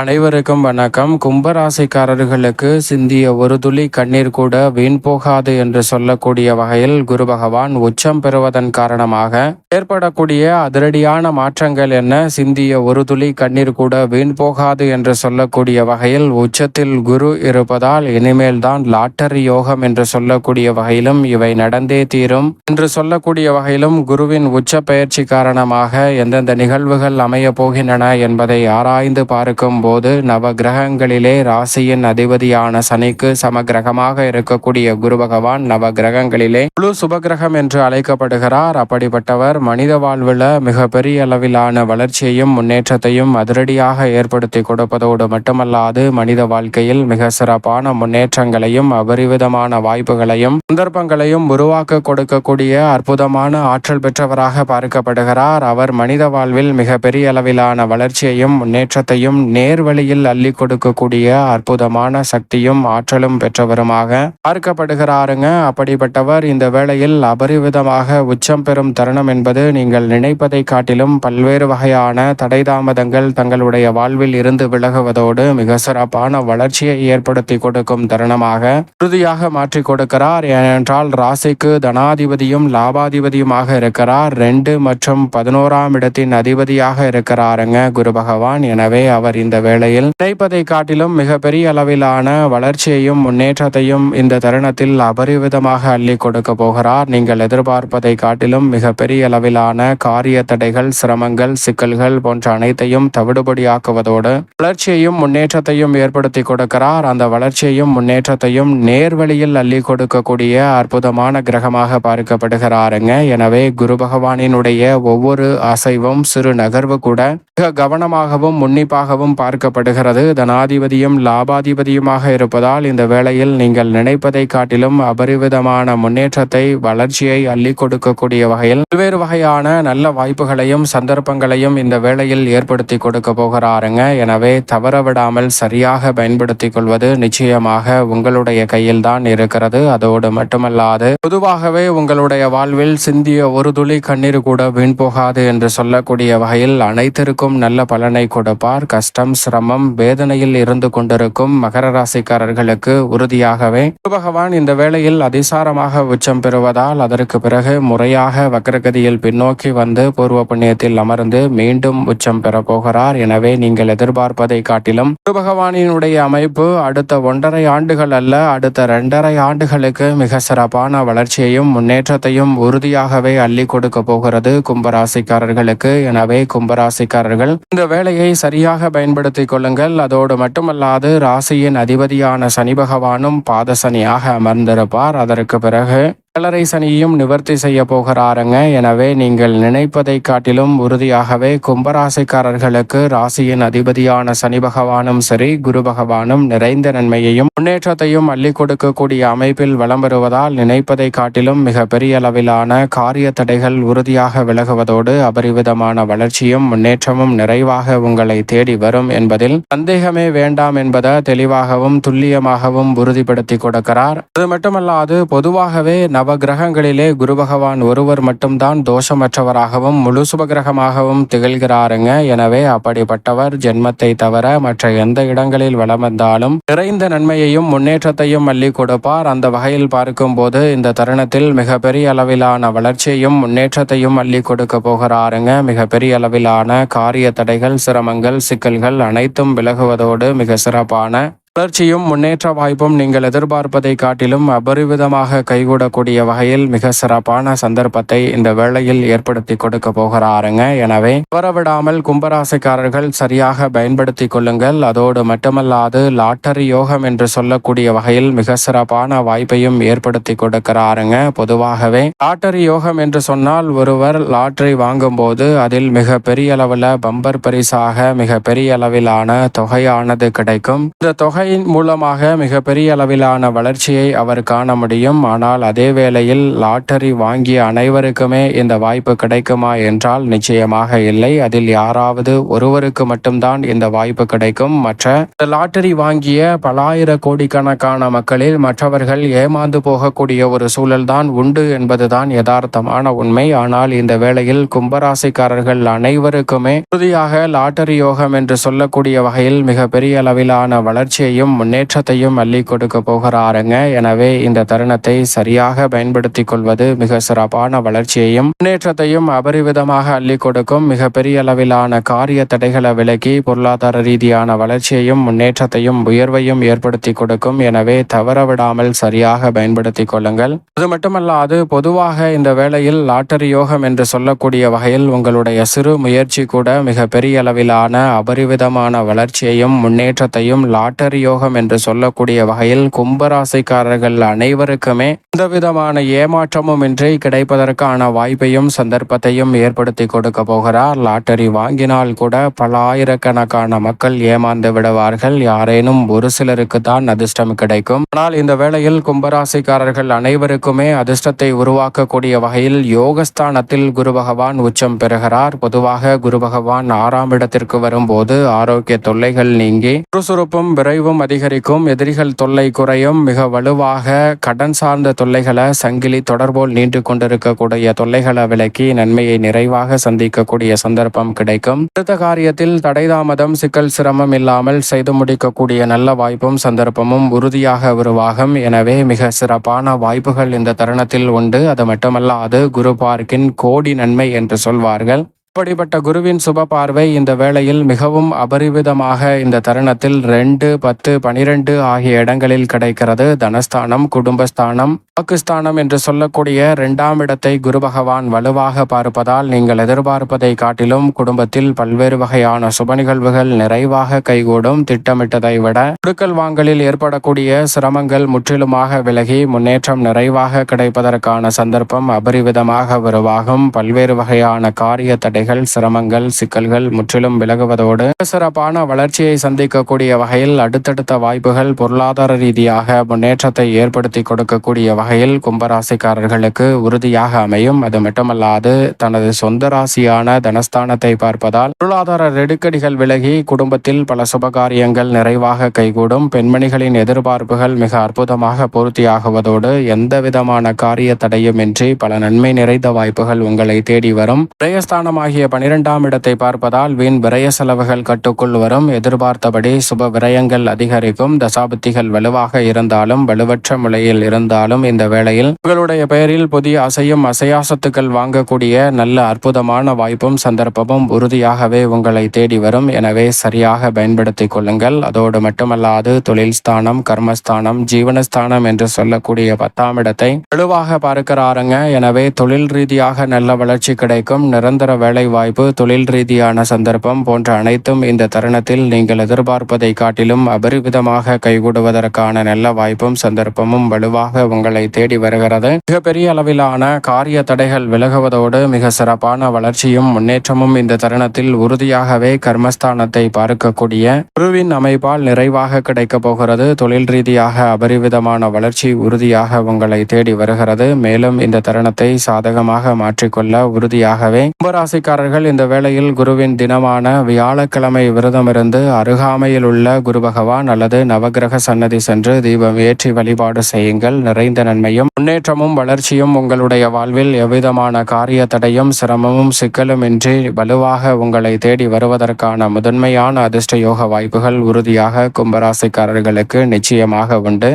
அனைவருக்கும் வணக்கம். கும்பராசிக்காரர்களுக்கு சிந்திய ஒரு துளி கண்ணீர் கூட வீண் போகாது என்று சொல்லக்கூடிய வகையில் குரு பகவான் உச்சம் பெறுவதன் காரணமாக ஏற்படக்கூடிய அதிரடியான மாற்றங்கள் என்ன? சிந்திய ஒரு துளி கண்ணீர் கூட வீண் போகாது என்று சொல்லக்கூடிய வகையில் உச்சத்தில் குரு இருப்பதால் இனிமேல் தான் லாட்டரி யோகம் என்று சொல்லக்கூடிய வகையிலும் இவை நடந்தே தீரும். என்று சொல்லக்கூடிய வகையிலும் குருவின் உச்ச பயிற்சி காரணமாக எந்தெந்த நிகழ்வுகள் அமைய போகின்றன என்பதை ஆராய்ந்து பார்க்கும் போது நவ கிரகங்களிலே ராசியின் அதிபதியான சனிக்கு சமகிரகமாக இருக்கக்கூடிய குரு பகவான் நவ கிரகங்களிலே முழு சுபகிரகம் என்று அழைக்கப்படுகிறார். அப்படிப்பட்டவர் மனித வாழ்வில் மிக பெரிய அளவிலான வளர்ச்சியையும் முன்னேற்றத்தையும் அதிரடியாக ஏற்படுத்தி கொடுப்பதோடு மட்டுமல்லாது மனித வாழ்க்கையில் மிக சிறப்பான முன்னேற்றங்களையும் அபரிவிதமான வாய்ப்புகளையும் சந்தர்ப்பங்களையும் உருவாக்க கொடுக்கக்கூடிய அற்புதமான ஆற்றல் பெற்றவராக பார்க்கப்படுகிறார். அவர் மனித வாழ்வில் மிக பெரிய அளவிலான வளர்ச்சியையும் முன்னேற்றத்தையும் நேர் நேர்வழியில் அள்ளி கொடுக்கக்கூடிய அற்புதமான சக்தியும் ஆற்றலும் பெற்றவருமாக பார்க்கப்படுகிறாருங்க. அப்படிப்பட்டவர் இந்த வேளையில் அபரிவிதமாக உச்சம் பெறும் தருணம் என்பது நீங்கள் நினைப்பதை காட்டிலும் பல்வேறு வகையான தடை தாமதங்கள் தங்களுடைய வாழ்வில் இருந்து விலகுவதோடு மிக சிறப்பான வளர்ச்சியை ஏற்படுத்தி கொடுக்கும் தருணமாக உறுதியாக மாற்றி கொடுக்கிறார். ஏனென்றால் ராசிக்கு தனாதிபதியும் லாபாதிபதியுமாக இருக்கிறார். ரெண்டு மற்றும் பதினோராம் இடத்தின் அதிபதியாக இருக்கிறாருங்க குரு பகவான். எனவே அவர் இந்த வேளையில் கிடைப்பதை காட்டிலும் மிகப்பெரிய அளவிலான வளர்ச்சியையும் முன்னேற்றத்தையும் இந்த தருணத்தில் அபரிவிதமாக அள்ளி கொடுக்க போகிறார். நீங்கள் எதிர்பார்ப்பதை காட்டிலும் மிகப்பெரிய அளவிலான காரிய தடைகள் சிரமங்கள் சிக்கல்கள் போன்ற அனைத்தையும் தவிடுபடியாக்குவதோடு வளர்ச்சியையும் முன்னேற்றத்தையும் ஏற்படுத்தி கொடுக்கிறார். அந்த வளர்ச்சியையும் முன்னேற்றத்தையும் நேர்வழியில் அள்ளி கொடுக்கக்கூடிய அற்புதமான கிரகமாக பார்க்கப்படுகிறாருங்க. எனவே குரு பகவானினுடைய ஒவ்வொரு அசைவும் சிறு நகர்வு கூட மிக கவனமாகவும் உன்னிப்பாகவும் பார்க்கப்படுகிறது. தனாதிபதியும் லாபாதிபதியுமாக இருப்பதால் இந்த வேளையில் நீங்கள் நினைப்பதை காட்டிலும் அபரிவிதமான முன்னேற்றத்தை வளர்ச்சியை அள்ளி கொடுக்கக்கூடிய வகையில் பல்வேறு வகையான நல்ல வாய்ப்புகளையும் சந்தர்ப்பங்களையும் இந்த வேளையில் ஏற்படுத்தி கொடுக்க போகிறாருங்க. எனவே தவற விடாமல் சரியாக பயன்படுத்திக் கொள்வது நிச்சயமாக உங்களுடைய கையில் தான் இருக்கிறது. அதோடு மட்டுமல்லாது பொதுவாகவே உங்களுடைய வாழ்வில் சிந்திய ஒரு துளி கண்ணீர் கூட வீண் போகாது என்று சொல்லக்கூடிய வகையில் அனைத்திற்கும் நல்ல பலனை கொடுப்பார். கஷ்டம் சிரமம் வேதனையில் இருந்து கொண்டிருக்கும் மகர ராசிக்காரர்களுக்கு உறுதியாகவே பகவான் இந்த வேளையில் அதிசாரமாக உச்சம் பெறுவதால் அதற்கு பிறகு முறையாக வக்கரகதியில் பின்னோக்கி வந்து பூர்வ புண்ணியத்தில் அமர்ந்து மீண்டும் உச்சம் பெறப்போகிறார் எனவே நீங்கள் எதிர்பார்ப்பதை காட்டிலும் பகவானினுடைய அமைப்பு அடுத்த ஒன்றரை ஆண்டுகள் அல்ல அடுத்த இரண்டரை ஆண்டுகளுக்கு மிக சிறப்பான வளர்ச்சியையும் முன்னேற்றத்தையும் உறுதியாகவே அள்ளி கொடுக்க போகிறது கும்பராசிக்காரர்களுக்கு. எனவே கும்பராசிக்காரர்கள் இந்த வேலையை சரியாக பயன்படுத்தி கொள்ளுங்கள். அதோடு மட்டுமல்லாது ராசியின் அதிபதியான சனி பகவானும் பாதசனியாக அமர்ந்திருப்பார். அதற்கு பிறகு கலரை சனியும் நிவர்த்தி செய்ய போகிறாருங்க. எனவே நீங்கள் நினைப்பதை காட்டிலும் உறுதியாகவே கும்பராசிக்காரர்களுக்கு ராசியின் அதிபதியான சனி பகவானும் சரி குரு பகவானும் நிறைந்த நன்மையையும் முன்னேற்றத்தையும் அள்ளி கொடுக்கக்கூடிய அமைப்பில் வளம் வருவதால் நினைப்பதை காட்டிலும் மிக பெரிய அளவிலான காரிய தடைகள் உறுதியாக விலகுவதோடு அபரிவிதமான வளர்ச்சியும் முன்னேற்றமும் நிறைவாக உங்களை தேடி வரும் என்பதில் சந்தேகமே வேண்டாம் என்பதை தெளிவாகவும் துல்லியமாகவும் உறுதிப்படுத்தி கொடுக்கிறார். அது மட்டுமல்லாது பொதுவாகவே நவ கிரகங்களிலே குரு பகவான் ஒருவர் மட்டும்தான் தோஷமற்றவராகவும் முழு சுபகிரகமாகவும் திகழ்கிறாருங்க. எனவே அப்படிப்பட்டவர் ஜென்மத்தை தவிர மற்ற எந்த இடங்களில் வளம் வந்தாலும் நிறைந்த நன்மையையும் முன்னேற்றத்தையும் அள்ளி கொடுப்பார். அந்த வகையில் பார்க்கும்போது இந்த தருணத்தில் மிக பெரிய அளவிலான வளர்ச்சியையும் முன்னேற்றத்தையும் அள்ளி கொடுக்க போகிறாருங்க. மிகப்பெரிய அளவிலான காரிய தடைகள் சிரமங்கள் சிக்கல்கள் அனைத்தும் விலகுவதோடு மிக சிறப்பான வளர்ச்சியும் முன்னேற்ற வாய்ப்பும் நீங்கள் எதிர்பார்ப்பதை காட்டிலும் அபரிவிதமாக கைகூடக்கூடிய வகையில் மிக சிறப்பான சந்தர்ப்பத்தை இந்த வேளையில் ஏற்படுத்தி கொடுக்க போகிறாருங்க. எனவே வரவிடாமல் கும்பராசிக்காரர்கள் சரியாக பயன்படுத்தி கொள்ளுங்கள். அதோடு மட்டுமல்லாது லாட்டரி யோகம் என்று சொல்லக்கூடிய வகையில் மிக சிறப்பான வாய்ப்பையும் ஏற்படுத்தி கொடுக்கிறாருங்க. பொதுவாகவே லாட்டரி யோகம் என்று சொன்னால் ஒருவர் லாட்டரி வாங்கும் போது அதில் மிக பெரிய அளவில் பம்பர் பரிசாக மிக பெரிய அளவிலான தொகையானது கிடைக்கும். இந்த தொகை தொகையின் மூலமாக மிகப்பெரிய அளவிலான வளர்ச்சியை அவர் காண முடியும். ஆனால் அதே வேளையில் லாட்டரி வாங்கிய அனைவருக்குமே இந்த வாய்ப்பு கிடைக்குமா என்றால் நிச்சயமாக இல்லை. அதில் யாராவது ஒருவருக்கு மட்டும்தான் இந்த வாய்ப்பு கிடைக்கும். மற்ற இந்த லாட்டரி வாங்கிய பலாயிர கோடிக்கணக்கான மக்களில் மற்றவர்கள் ஏமாந்து போகக்கூடிய ஒரு சூழல்தான் உண்டு என்பதுதான் யதார்த்தமான உண்மை. ஆனால் இந்த வேளையில் கும்பராசிக்காரர்கள் அனைவருக்குமே உறுதியாக லாட்டரி யோகம் என்று சொல்லக்கூடிய வகையில் மிகப்பெரிய அளவிலான வளர்ச்சியை வளர்ச்சியையும் முன்னேற்றத்தையும் அள்ளி கொடுக்க போகிறாருங்க. எனவே இந்த தருணத்தை சரியாக பயன்படுத்தி கொள்வது மிக சிறப்பான வளர்ச்சியையும் முன்னேற்றத்தையும் அபரிவிதமாக அள்ளி கொடுக்கும் மிகப்பெரிய அளவிலான காரிய தடைகளை விலக்கி பொருளாதார ரீதியான வளர்ச்சியையும் முன்னேற்றத்தையும் உயர்வையும் ஏற்படுத்தி கொடுக்கும். எனவே தவறவிடாமல் சரியாக பயன்படுத்திக் கொள்ளுங்கள். அது மட்டுமல்லாது பொதுவாக இந்த வேளையில் லாட்டரி யோகம் என்று சொல்லக்கூடிய வகையில் உங்களுடைய சிறு முயற்சி கூட மிக பெரிய அளவிலான அபரிவிதமான வளர்ச்சியையும் முன்னேற்றத்தையும் லாட்டரி யோகம் என்று சொல்லக்கூடிய வகையில் கும்பராசிக்காரர்கள் அனைவருக்குமே எந்த விதமான ஏமாற்றமும் இன்றி கிடைப்பதற்கான வாய்ப்பையும் சந்தர்ப்பத்தையும் ஏற்படுத்தி கொடுக்க போகிறார். லாட்டரி வாங்கினால் கூட பல ஆயிரக்கணக்கான மக்கள் ஏமாந்து விடுவார்கள். யாரேனும் ஒரு சிலருக்கு தான் அதிர்ஷ்டம் கிடைக்கும். ஆனால் இந்த வேளையில் கும்பராசிக்காரர்கள் அனைவருக்குமே அதிர்ஷ்டத்தை உருவாக்கக்கூடிய வகையில் யோகஸ்தானத்தில் குரு பகவான் உச்சம் பெறுகிறார். பொதுவாக குரு பகவான் ஆறாம் இடத்திற்கு வரும்போது ஆரோக்கிய தொல்லைகள் நீங்கி சுறுசுறுப்பும் விரைவும் அதிகரிக்கும் எதிரிகள் தொல்லை குறையும் மிக வலுவாக கடன் சார்ந்த தொல்லைகளை சங்கிலி தொடர்போல் நீண்டு கொண்டிருக்கக்கூடிய தொல்லைகளை விலக்கி நன்மையை நிறைவாக சந்திக்கக்கூடிய சந்தர்ப்பம் கிடைக்கும். அடுத்த காரியத்தில் தடைதாமதம் சிக்கல் சிரமம் இல்லாமல் செய்து முடிக்கக்கூடிய நல்ல வாய்ப்பும் சந்தர்ப்பமும் உறுதியாக உருவாகும். எனவே மிக சிறப்பான வாய்ப்புகள் இந்த தருணத்தில் உண்டு. அது மட்டுமல்லாது குரு பார்க்கின் கோடி நன்மை என்று சொல்வார்கள். அப்படிப்பட்ட குருவின் சுப பார்வை இந்த வேளையில் மிகவும் அபரிவிதமாக இந்த தருணத்தில் ரெண்டு பத்து பனிரெண்டு ஆகிய இடங்களில் கிடைக்கிறது. தனஸ்தானம் குடும்பஸ்தானம் பாகிஸ்தானம் என்று சொல்லக்கூடிய இரண்டாம் இடத்தை குரு பகவான் வலுவாக பார்ப்பதால் நீங்கள் எதிர்பார்ப்பதை காட்டிலும் குடும்பத்தில் பல்வேறு வகையான சுப நிகழ்வுகள் நிறைவாக கைகூடும். திட்டமிட்டதை விட குடுக்கல் வாங்கலில் ஏற்படக்கூடிய சிரமங்கள் முற்றிலுமாக விலகி முன்னேற்றம் நிறைவாக கிடைப்பதற்கான சந்தர்ப்பம் அபரிவிதமாக உருவாகும். பல்வேறு வகையான காரிய தடைகள் சிரமங்கள் சிக்கல்கள் முற்றிலும் விலகுவதோடு சிறப்பான வளர்ச்சியை சந்திக்கக்கூடிய வகையில் அடுத்தடுத்த வாய்ப்புகள் பொருளாதார ரீதியாக முன்னேற்றத்தை ஏற்படுத்தி கொடுக்கக்கூடிய வகையில் கும்பராசிக்காரர்களுக்கு உறுதியாக அமையும். அது மட்டுமல்லாது தனது சொந்த ராசியான தனஸ்தானத்தை பார்ப்பதால் பொருளாதார நெருக்கடிகள் விலகி குடும்பத்தில் பல சுபகாரியங்கள் நிறைவாக கைகூடும். பெண்மணிகளின் எதிர்பார்ப்புகள் மிக அற்புதமாக பூர்த்தியாகுவதோடு எந்த விதமான காரிய தடையுமின்றி பல நன்மை நிறைந்த வாய்ப்புகள் உங்களை தேடி வரும். ஆகிய பனிரெண்டாம் இடத்தை பார்ப்பதால் வீண் விரய செலவுகள் கட்டுக்குள் வரும். எதிர்பார்த்தபடி சுப விரயங்கள் அதிகரிக்கும். தசாபத்திகள் வலுவாக இருந்தாலும் வலுவற்ற முறையில் இருந்தாலும் இந்த வேளையில் உங்களுடைய பெயரில் புதிய அசையும் அசையாசத்துக்கள் வாங்கக்கூடிய நல்ல அற்புதமான வாய்ப்பும் சந்தர்ப்பமும் உறுதியாகவே உங்களை தேடி வரும். எனவே சரியாக பயன்படுத்திக் கொள்ளுங்கள். அதோடு மட்டுமல்லாது தொழில் ஸ்தானம் கர்மஸ்தானம் ஜீவனஸ்தானம் என்று சொல்லக்கூடிய பத்தாம் இடத்தை வலுவாக பார்க்கிறாருங்க. எனவே தொழில் ரீதியாக நல்ல வளர்ச்சி கிடைக்கும். நிரந்தர வேலை வாய்ப்பு தொழில் ரீதியான சந்தர்ப்பம் போன்ற அனைத்தும் இந்த தருணத்தில் நீங்கள் எதிர்பார்ப்பதை காட்டிலும் அபரிவிதமாக கைகூடுவதற்கான நல்ல வாய்ப்பும் சந்தர்ப்பமும் வலுவாக உங்களை தேடி வருகிறது. மிகப்பெரிய அளவிலான காரிய தடைகள் விலகுவதோடு மிக சிறப்பான வளர்ச்சியும் முன்னேற்றமும் இந்த தருணத்தில் உறுதியாகவே கர்மஸ்தானத்தை பார்க்கக்கூடிய குருவின் அமைப்பால் நிறைவாக கிடைக்கப் போகிறது. தொழில் ரீதியாக அபரிவிதமான வளர்ச்சி உறுதியாக உங்களை தேடி வருகிறது. மேலும் இந்த தருணத்தை சாதகமாக மாற்றிக்கொள்ள உறுதியாகவே கும்பராசிக்காரர்கள் இந்த வேளையில் குருவின் தினமான வியாழக்கிழமை விரதமிருந்து அருகாமையில் உள்ள குரு பகவான் அல்லது நவகிரக சன்னதி சென்று தீபம் ஏற்றி வழிபாடு செய்யுங்கள். நிறைந்த நன்மையும் முன்னேற்றமும் வளர்ச்சியும் உங்களுடைய வாழ்வில் எவ்விதமான காரிய தடையும் சிரமமும் சிக்கலும் இன்றி வலுவாக உங்களை தேடி வருவதற்கான முதன்மையான அதிர்ஷ்ட யோக வாய்ப்புகள் உறுதியாக கும்பராசிக்காரர்களுக்கு நிச்சயமாக உண்டு.